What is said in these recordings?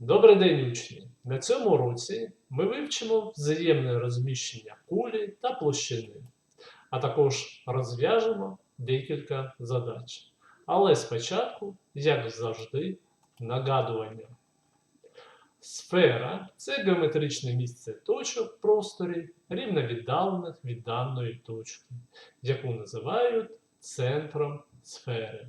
Добрий день, учні! На цьому уроці ми вивчимо взаємне розміщення кулі та площини, а також розв'яжемо декілька задач. Але спочатку, як завжди, нагадування. Сфера це геометричне місце точок в просторі, рівно віддалених від даної точки, яку називають центром сфери.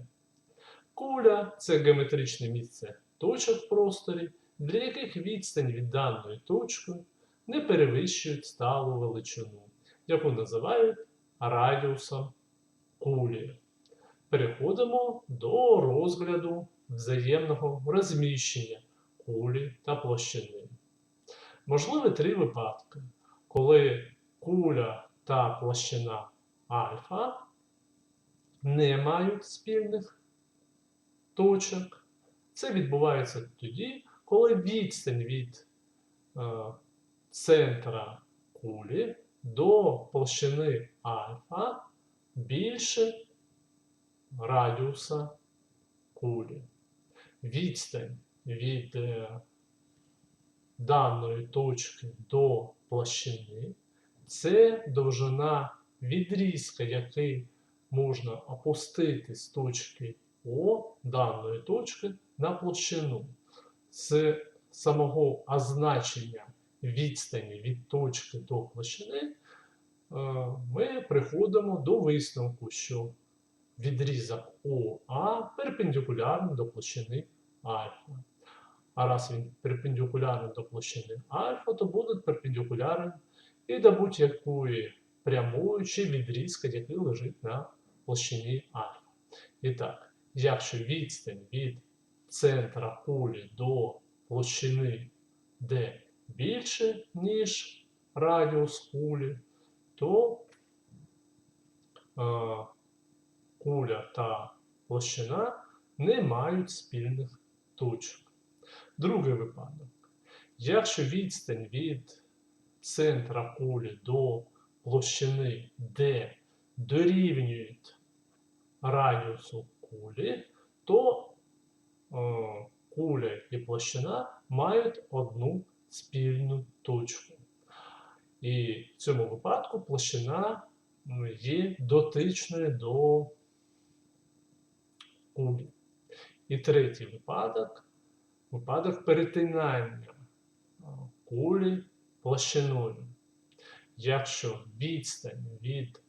Куля це геометричне місце точок в просторі, для яких відстань від даної точки не перевищують сталу величину, яку називають радіусом кулі. Переходимо до розгляду взаємного розміщення кулі та площини. Можливі три випадки, коли куля та площина альфа не мають спільних точок. Це відбувається тоді, коли відстань від е, центра кулі до площини альфа більше радіуса кулі. Відстань від е, даної точки до площини це довжина відрізка, який можна опустити з точки О даної точки на площину. З самого означення відстані від точки до площини е, ми приходимо до висновку, що відрізок ОА перпендикулярний до площини альфа. А раз він перпендикулярний до площини альфа, то буде перпендикулярний і до будь-якої прямої чи відрізка, який лежить на площині альфа. І так, якщо відстань від центра кулі до площини D більше, ніж радіус кулі, то е, куля та площина не мають спільних точок. Другий випадок. Якщо відстань від центра кулі до площини D дорівнює радіусу кулі, то е, куля і площина мають одну спільну точку. І в цьому випадку площина є дотичною до кулі. І третій випадок випадок перетинання е, кулі площиною. Якщо відстань від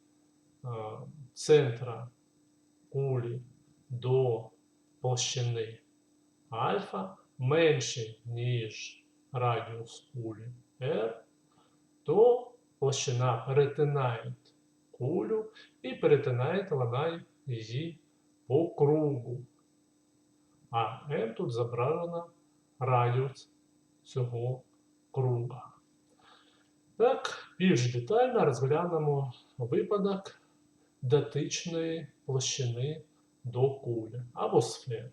е, центра кулі до площини альфа менше, ніж радіус кулі R, то площина перетинає кулю і перетинає вона її по кругу. А M тут зображено радіус цього круга. Так, більш детально розглянемо випадок дотичної площини до кулі або сфери.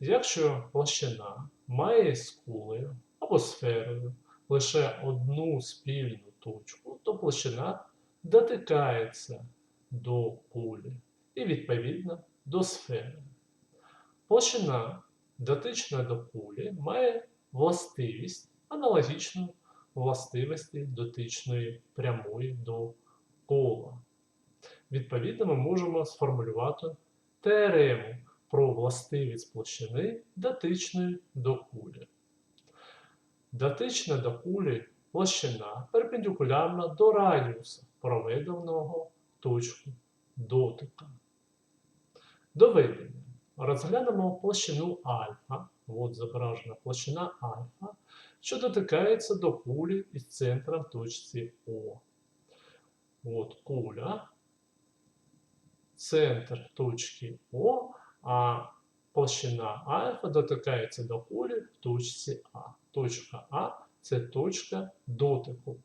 Якщо площина має з кулею або сферою лише одну спільну точку, то площина дотикається до кулі і, відповідно, до сфери. Площина, дотична до кулі, має властивість аналогічну властивості дотичної прямої до кола. Відповідно, ми можемо сформулювати теорему про властивість площини дотичної до кулі. Дотична до кулі площина перпендикулярна до радіуса, проведеного точку дотика. Доведення. Розглянемо площину альфа. От зображена площина альфа, що дотикається до кулі із центра в точці О. От куля, центр точки О, а площина альфа дотикається до кулі в точці А. Точка А це точка дотику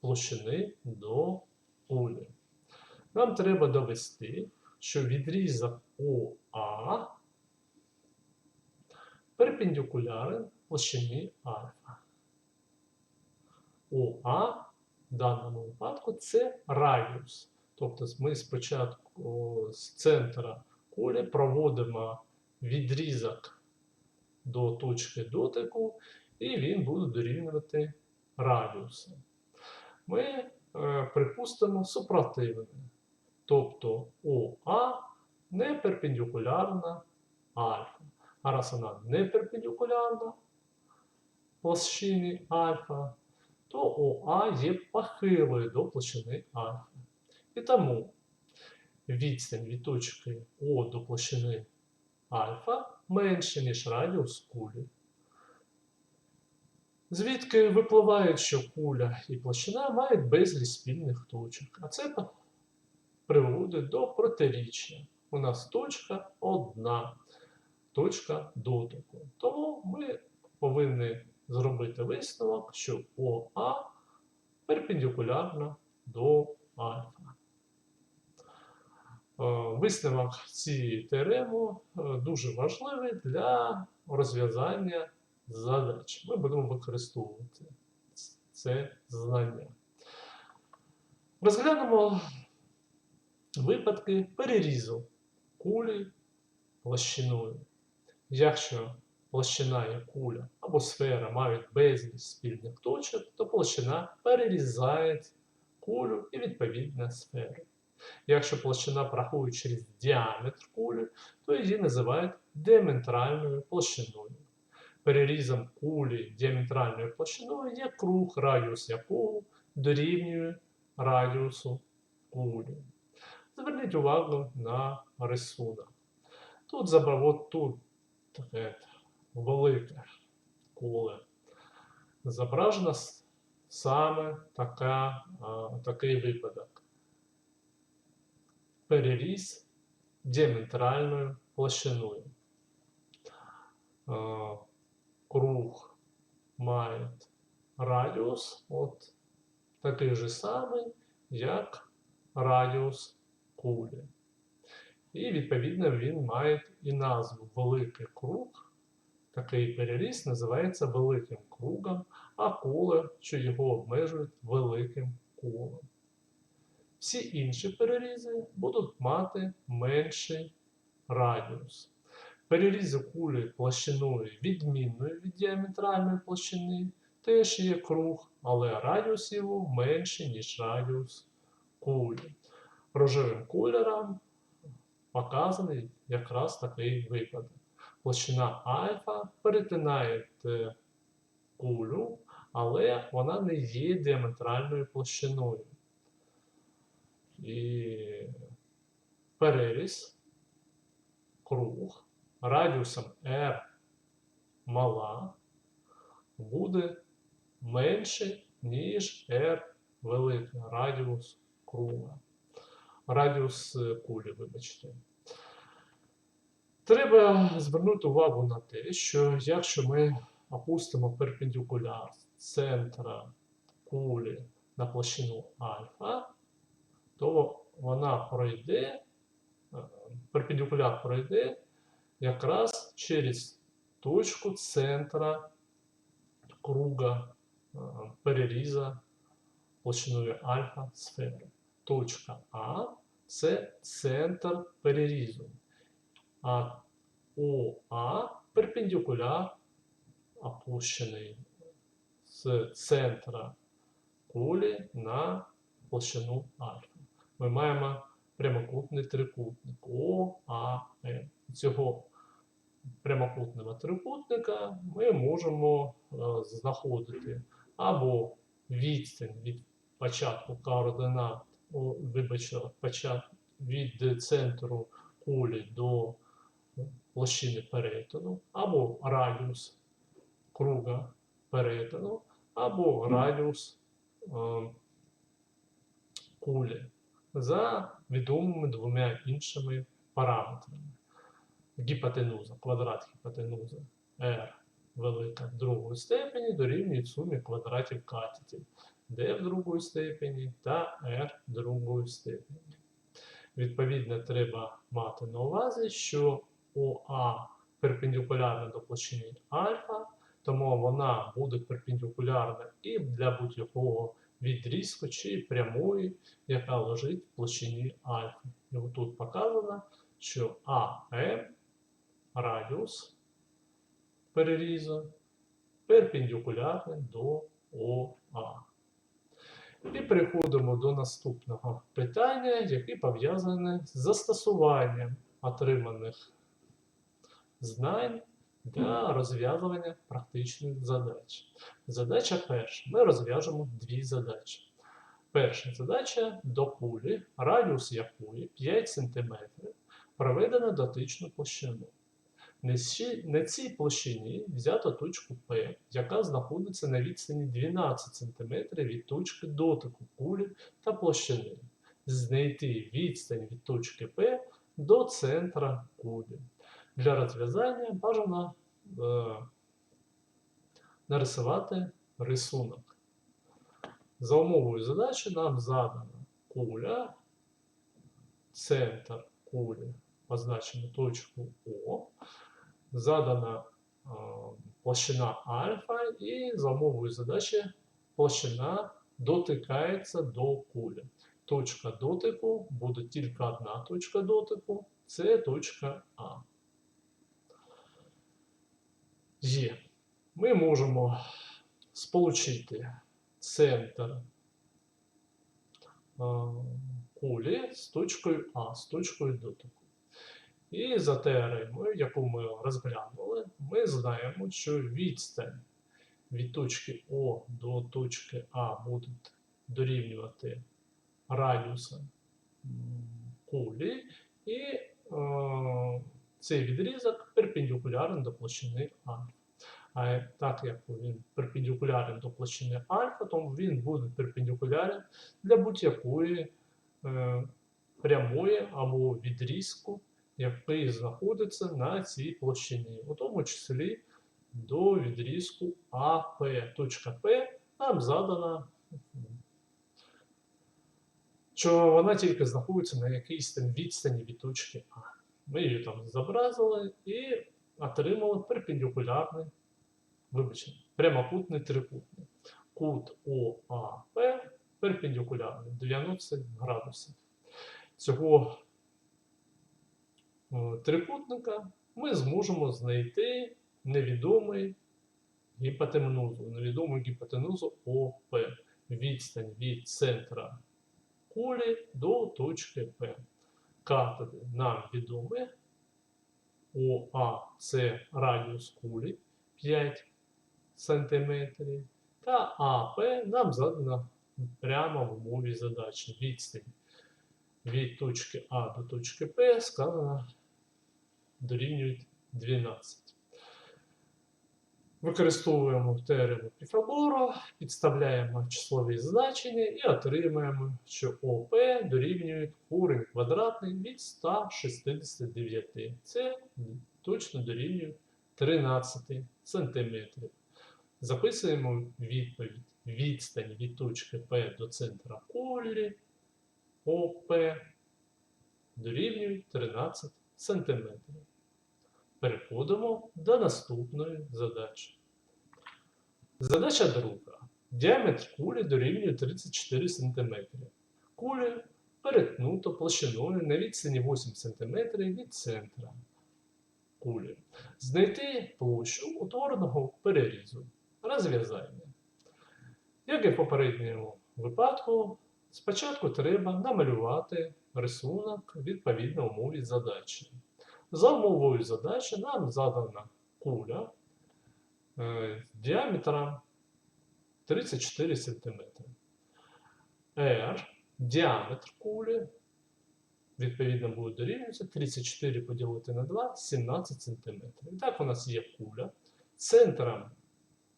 площини до кулі. Нам треба довести, що відрізок ОА перпендикулярен площині альфа. ОА в даному випадку це радіус. Тобто ми спочатку з центра кулі проводимо відрізок до точки дотику, і він буде дорівнювати радіусу. Ми е, припустимо супротивне. Тобто ОА не перпендикулярна альфа. А раз вона не перпендикулярна площині альфа, то ОА є похилою до площини альфа. І тому відстань від точки О до площини альфа менше, ніж радіус кулі. Звідки випливає, що куля і площина мають безліч спільних точок. А це приводить до протиріччя. У нас точка одна, точка дотику. Тому ми повинні зробити висновок, що ОА перпендикулярна до альфа. Е, Висновок цієї теореми е, дуже важливий для розв'язання задач. Ми будемо використовувати це знання. Розглянемо випадки перерізу кулі площиною. Якщо площина і куля або сфера мають безліч спільних точок, то площина перерізає кулю і відповідно сферу. Якщо площина проходить через діаметр кулі, то її називають діаметральною площиною. Перерізом кулі діаметральною площиною є круг, радіус якого дорівнює радіусу кулі. Зверніть увагу на рисунок. Тут забавот, тут таке велике коле. Зображено саме така, а, такий випадок. Переріз діаметральною площиною. Круг має радіус от такий же самий, як радіус кулі. І відповідно він має і назву великий круг. Такий переріз називається великим кругом, а коле, що його обмежують великим колом. Всі інші перерізи будуть мати менший радіус. Перерізи кулі площиною відмінною від діаметральної площини теж є круг, але радіус його менший, ніж радіус кулі. Рожевим кольором показаний якраз такий випадок. Площина альфа перетинає кулю, але вона не є діаметральною площиною. І переріз, круг радіусом R мала буде менший, ніж R великий радіус круга. Радіус кулі, вибачте. Треба звернути увагу на те, що якщо ми опустимо перпендикуляр з центра кулі на площину альфа, то вона пройде, е, перпендикуляр пройде якраз через точку центра круга е, переріза площиною альфа сфери. Точка А це центр перерізу. А ОА перпендикуляр опущений з центра кулі на площину альфа. Ми маємо прямокутний трикутник. ОАМ. Цього прямокутного трикутника ми можемо е, знаходити або відстань від початку координат, вибачте, почат, від центру кулі до площини перетину, або радіус круга перетину, або радіус е, кулі за відомими двома іншими параметрами. Гіпотенуза, квадрат гіпотенузи R велика другої степені дорівнює сумі квадратів катетів d в другої степені та r другої степені. Відповідно, треба мати на увазі, що ОА перпендикулярна до площини альфа, тому вона буде перпендикулярна і для будь-якого відрізку чи прямої, яка лежить в площині альфа. І тут показано, що АМ радіус перерізу перпендикулярне до ОА. І переходимо до наступного питання, яке пов'язане з застосуванням отриманих знань для розв'язування практичних задач. Задача перша. Ми розв'яжемо дві задачі. Перша задача до кулі, радіус якої 5 см, проведено дотичну площину. На цій- площині взято точку P, яка знаходиться на відстані 12 см від точки дотику кулі та площини. Знайти відстань від точки P до центра кулі. Для розв'язання бажано е, нарисувати рисунок. За умовою задачі нам задана куля, центр кулі позначено точку О, задана е, площина альфа, і за умовою задачі площина дотикається до кулі. Точка дотику буде тільки одна точка дотику, це точка А. Є. Ми можемо сполучити центр е, кулі з точкою А, з точкою дотику. І за теоремою, яку ми розглянули, ми знаємо, що відстань від точки О до точки А буде дорівнювати радіуса кулі, і е, цей відрізок перпендикулярний до площини альфа. А так як він перпендикулярний до площини альфа, то він буде перпендикулярний для будь-якої е, прямої або відрізку, який знаходиться на цій площині, у тому числі до відрізку АП. Точка П нам задана, що вона тільки знаходиться на якійсь там відстані від точки А. Ми її там зобразили і отримали перпендикулярний, вибачте, прямокутний трикутник. Кут ОАП перпендикулярний 90 градусів. Цього е, трикутника ми зможемо знайти невідомий гіпотенузу, невідому гіпотенузу ОП. Відстань від центра кулі до точки П. Катети нам відомі. ОА це радіус кулі 5 см. Та АП нам задано прямо в умові задачі. Відстань від точки А до точки П сказано дорівнюють 12. Використовуємо теорему Піфагора, підставляємо числові значення і отримаємо, що ОП дорівнює корінь квадратний від 169. Це точно дорівнює 13 см. Записуємо відповідь. Відстань від точки P до центра кулі ОП дорівнює 13 см. Переходимо до наступної задачі. Задача друга. Діаметр кулі дорівнює 34 см. Куля перетнуто площиною на відстані 8 см від центра кулі. Знайти площу утвореного перерізу. Розв'язання. Як і в попередньому випадку, спочатку треба намалювати рисунок відповідно умові задачі. За умовою задачі нам задана куля е, діаметром 34 см. R діаметр кулі відповідно буде дорівнюватися 34 поділити на 2 17 см. І так у нас є куля центром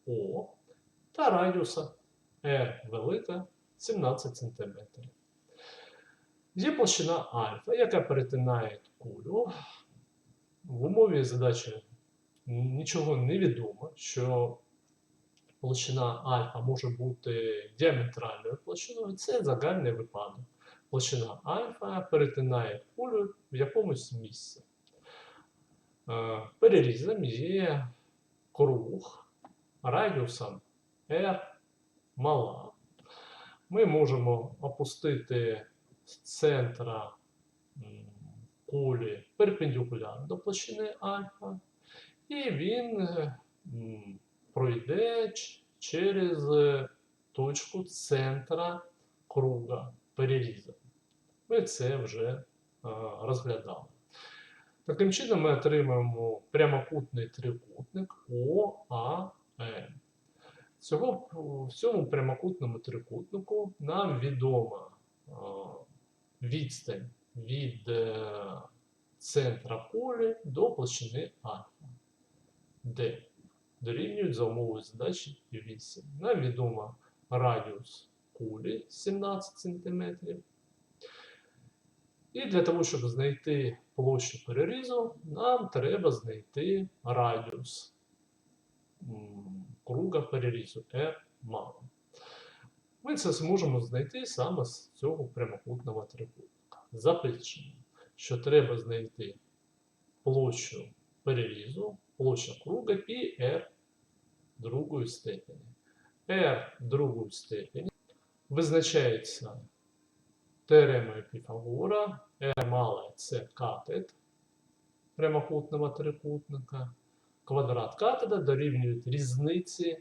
О та радіуса R велика 17 см. Є площина альфа, яка перетинає кулю. В умові задачі нічого не відомо, що площина альфа може бути діаметральною площиною. Це загальний випадок. Площина альфа перетинає кулю в якомусь місці. Е, Перерізом є круг радіусом R мала. Ми можемо опустити з центра кулі перпендикулярно до площини альфа, і він е, пройде через е, точку центра круга перерізу. Ми це вже е, розглядали. Таким чином ми отримаємо прямокутний трикутник ОАМ. Цього, в цьому прямокутному трикутнику нам відома відстань від е, центра кулі до площини альфа, де дорівнюють за умовою задачі 8. Нам відомо радіус кулі 17 см. І для того, щоб знайти площу перерізу, нам треба знайти радіус круга перерізу R мало. Ми це зможемо знайти саме з цього прямокутного трикутника. Запишемо, що треба знайти площу перерізу, площа круга пі R другої степені. R другої степені визначається теоремою Піфагора. R мале це катет прямокутного трикутника. Квадрат катета дорівнює різниці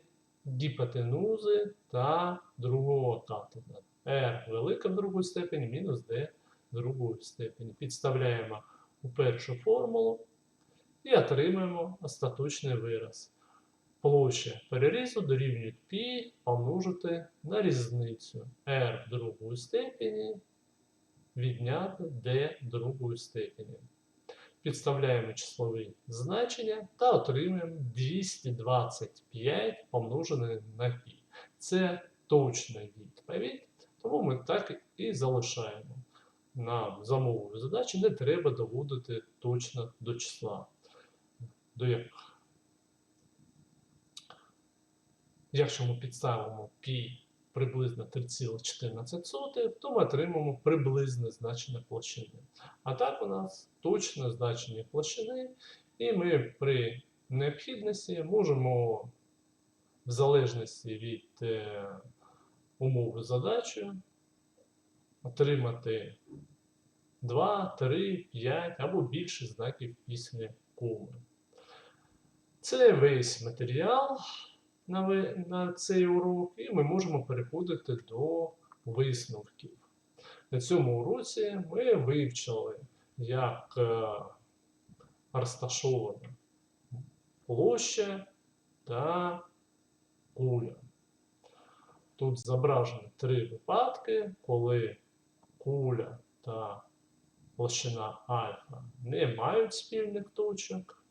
гіпотенузи та другого катета. R велика в другій степені мінус D другої степені. Підставляємо у першу формулу і отримаємо остаточний вираз. Площа перерізу дорівнює π помножити на різницю r другої степені відняти d другої степені. Підставляємо числові значення та отримуємо 225 помножене на π. Це точна відповідь, тому ми так і залишаємо. Нам за мовою задачі не треба доводити точно до числа. До як... Якщо ми підставимо π приблизно 3,14, то ми отримаємо приблизне значення площини. А так у нас точне значення площини, і ми при необхідності можемо, в залежності від е, умови задачі, отримати 2, 3, 5 або більше знаків після коми. Це весь матеріал на, на цей урок, і ми можемо переходити до висновків. На цьому уроці ми вивчили, як е, розташована площа та куля. Тут зображені три випадки, коли куля та площина альфа. Не мають спільних точок,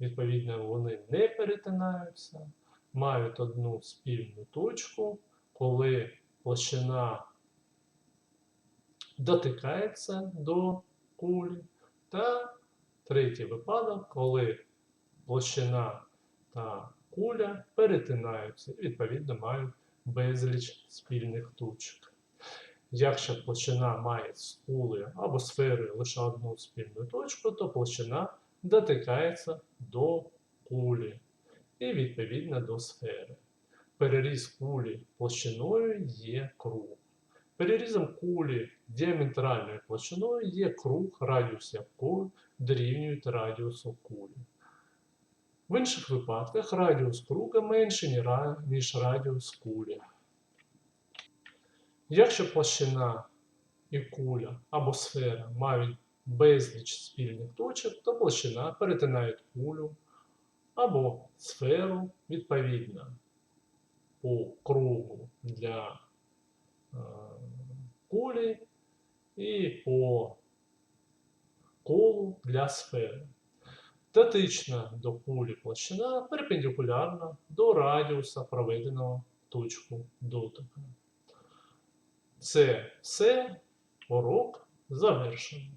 відповідно, вони не перетинаються, мають одну спільну точку, коли площина дотикається до кулі, та третій випадок, коли площина та куля перетинаються і відповідно мають безліч спільних точок. Якщо площина має з кулею або сферою лише одну спільну точку, то площина дотикається до кулі і відповідно до сфери. Переріз кулі площиною є круг. Перерізом кулі діаметральною площиною є круг, радіус якого дорівнюють радіусу кулі. В інших випадках радіус круга менший, ніж радіус кулі. Якщо площина і куля або сфера мають безліч спільних точок, то площина перетинає кулю або сферу відповідно по кругу для е, кулі і по колу для сфери. Дотична до кулі площина перпендикулярна до радіуса проведеного точку дотика. Це все урок завершено.